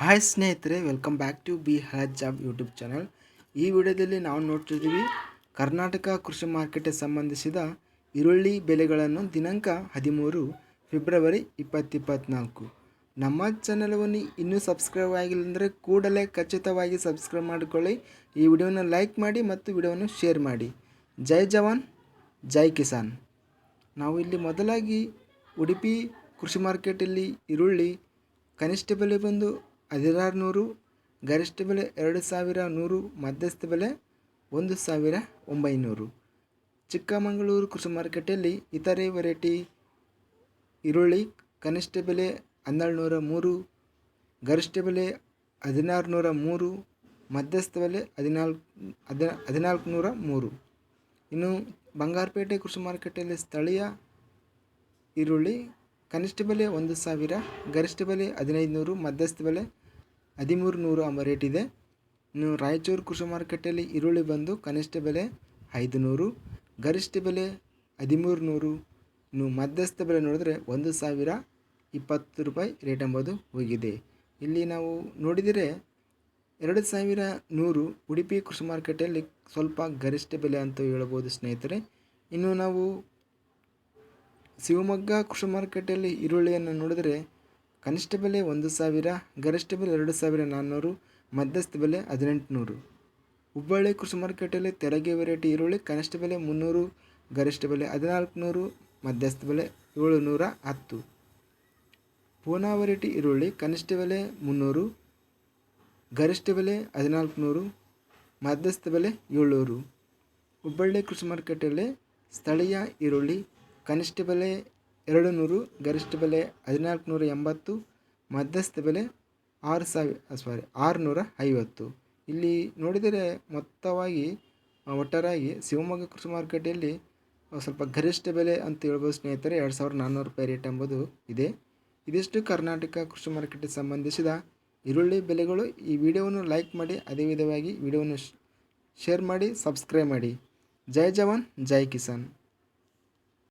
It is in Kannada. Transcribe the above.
ಹಾಯ್ ಸ್ನೇಹಿತರೆ welcome back to B has job YouTube channel ಈ ವಿಡಿಯೋದಲ್ಲಿ ನಾವು ನೋಡ್ತಿದ್ದೀವಿ, ಕರ್ನಾಟಕ ಕೃಷಿ ಮಾರ್ಕೆಟ್ಗೆ ಸಂಬಂಧಿಸಿದ ಈರುಳ್ಳಿ ಬೆಲೆಗಳನ್ನು ದಿನಾಂಕ ಹದಿಮೂರು ಫೆಬ್ರವರಿ ಇಪ್ಪತ್ತಿಪ್ಪತ್ನಾಲ್ಕು. ನಮ್ಮ ಚಾನಲವನ್ನು ಇನ್ನೂ ಸಬ್ಸ್ಕ್ರೈಬ್ ಆಗಿಲ್ಲ ಅಂದರೆ ಕೂಡಲೇ ಖಚಿತವಾಗಿ ಸಬ್ಸ್ಕ್ರೈಬ್ ಮಾಡಿಕೊಳ್ಳಿ. ಈ ವಿಡಿಯೋನ ಲೈಕ್ ಮಾಡಿ ಮತ್ತು ವಿಡಿಯೋವನ್ನು ಶೇರ್ ಮಾಡಿ. ಜೈ ಜವಾನ್, ಜೈ ಕಿಸಾನ್. ನಾವು ಇಲ್ಲಿ ಮೊದಲಾಗಿ ಉಡುಪಿ ಕೃಷಿ ಮಾರ್ಕೆಟಲ್ಲಿ ಈರುಳ್ಳಿ ಕನಿಷ್ಠ ಬೆಲೆ ಬಂದು ಹದಿನಾರು ನೂರು ಗರಿಷ್ಠ ಬೆಲೆ ಎರಡು ಸಾವಿರ ನೂರು, ಮಧ್ಯಸ್ಥ ಬೆಲೆ ಒಂದು ಸಾವಿರ ಒಂಬೈನೂರು. ಚಿಕ್ಕಮಗಳೂರು ಕೃಷಿ ಮಾರುಕಟ್ಟೆಯಲ್ಲಿ ಇತರೆ ವೆರೈಟಿ ಈರುಳ್ಳಿ, ಕನಿಷ್ಠ ಬೆಲೆ ಹನ್ನೆರಡು ನೂರ ಮೂರು, ಗರಿಷ್ಠ ಬೆಲೆ ಹದಿನಾರು ನೂರ ಮೂರು, ಮಧ್ಯಸ್ಥ ಬೆಲೆ ಹದಿನಾಲ್ಕು, ಹದ ಹದಿನಾಲ್ಕು ನೂರ ಮೂರು. ಇನ್ನು ಬಂಗಾರಪೇಟೆ ಕೃಷಿ ಮಾರುಕಟ್ಟೆಯಲ್ಲಿ ಸ್ಥಳೀಯ ಈರುಳ್ಳಿ ಕನಿಷ್ಠ ಬೆಲೆ ಒಂದು ಸಾವಿರ, ಗರಿಷ್ಠ ಬೆಲೆ ಹದಿನೈದು ನೂರು ಮಧ್ಯಸ್ಥ ಬೆಲೆ ಹದಿಮೂರು ನೂರು ಎಂಬ ರೇಟ್ ಇದೆ. ಇನ್ನು ರಾಯಚೂರು ಕೃಷಿ ಮಾರುಕಟ್ಟೆಯಲ್ಲಿ ಈರುಳ್ಳಿ ಬಂದು ಕನಿಷ್ಠ ಬೆಲೆ ಐದು ನೂರು ಗರಿಷ್ಠ ಬೆಲೆ ಹದಿಮೂರು ನೂರು ಇನ್ನು ಮಧ್ಯಸ್ಥ ಬೆಲೆ ನೋಡಿದ್ರೆ ಒಂದು ಸಾವಿರ ಇಪ್ಪತ್ತು ರೂಪಾಯಿ ರೇಟ್ ಎಂಬುದು ಹೋಗಿದೆ. ಇಲ್ಲಿ ನಾವು ನೋಡಿದರೆ ಎರಡು ಸಾವಿರ ನೂರು ಉಡುಪಿ ಕೃಷಿ ಮಾರುಕಟ್ಟೆಯಲ್ಲಿ ಸ್ವಲ್ಪ ಗರಿಷ್ಠ ಬೆಲೆ ಅಂತ ಹೇಳ್ಬೋದು ಸ್ನೇಹಿತರೆ. ಇನ್ನು ನಾವು ಶಿವಮೊಗ್ಗ ಕೃಷಿ ಮಾರುಕಟ್ಟೆಯಲ್ಲಿ ಈರುಳ್ಳಿಯನ್ನು ನೋಡಿದರೆ ಕನಿಷ್ಠ ಬೆಲೆ ಒಂದು ಸಾವಿರ ಗರಿಷ್ಠ ಬೆಲೆ ಎರಡು ಸಾವಿರ ನಾನ್ನೂರು, ಮಧ್ಯಸ್ಥ ಬೆಲೆ ಹದಿನೆಂಟುನೂರು. ಹುಬ್ಬಳ್ಳಿ ಕೃಷಿ ಮಾರುಕಟ್ಟೆಯಲ್ಲಿ ತೆರಿಗೆ ವೆರೈಟಿ ಈರುಳ್ಳಿ ಕನಿಷ್ಠ ಬೆಲೆ ಮುನ್ನೂರು ಗರಿಷ್ಠ ಬೆಲೆ ಹದಿನಾಲ್ಕುನೂರು, ಮಧ್ಯಸ್ಥ ಬೆಲೆ ಏಳು ನೂರ ಹತ್ತು. ಪೂನಾ ವೆರೈಟಿ ಈರುಳ್ಳಿ ಕನಿಷ್ಠ ಬೆಲೆ ಮುನ್ನೂರು ಗರಿಷ್ಠ ಬೆಲೆ ಹದಿನಾಲ್ಕುನೂರು, ಮಧ್ಯಸ್ಥ ಬೆಲೆ ಏಳ್ನೂರು. ಹುಬ್ಬಳ್ಳಿ ಕೃಷಿ ಮಾರುಕಟ್ಟೆಯಲ್ಲಿ ಸ್ಥಳೀಯ ಈರುಳ್ಳಿ ಕನಿಷ್ಠ ಬೆಲೆ ಎರಡು ನೂರು ಗರಿಷ್ಠ ಬೆಲೆ ಹದಿನಾಲ್ಕು ನೂರ ಎಂಬತ್ತು, ಮಧ್ಯಸ್ಥ ಬೆಲೆ ಆರು ಸಾವಿರ ಸಾರಿ ಆರುನೂರ ಐವತ್ತು. ಇಲ್ಲಿ ನೋಡಿದರೆ ಮೊತ್ತವಾಗಿ ಒಟ್ಟಾರಾಗಿ ಶಿವಮೊಗ್ಗ ಕೃಷಿ ಮಾರುಕಟ್ಟೆಯಲ್ಲಿ ಸ್ವಲ್ಪ ಗರಿಷ್ಠ ಬೆಲೆ ಅಂತ ಹೇಳ್ಬೋದು ಸ್ನೇಹಿತರೆ, ಎರಡು ಸಾವಿರದ ನಾನ್ನೂರು ರೂಪಾಯಿ ರೇಟ್ ಎಂಬುದು ಇದೆ. ಇದಿಷ್ಟು ಕರ್ನಾಟಕ ಕೃಷಿ ಮಾರುಕಟ್ಟೆಗೆ ಸಂಬಂಧಿಸಿದ ಈರುಳ್ಳಿ ಬೆಲೆಗಳು. ಈ ವಿಡಿಯೋವನ್ನು ಲೈಕ್ ಮಾಡಿ, ಅದೇ ವಿಧವಾಗಿ ವಿಡಿಯೋವನ್ನು ಶೇರ್ ಮಾಡಿ, ಸಬ್ಸ್ಕ್ರೈಬ್ ಮಾಡಿ. ಜೈ ಜವಾನ್, ಜೈ ಕಿಸಾನ್.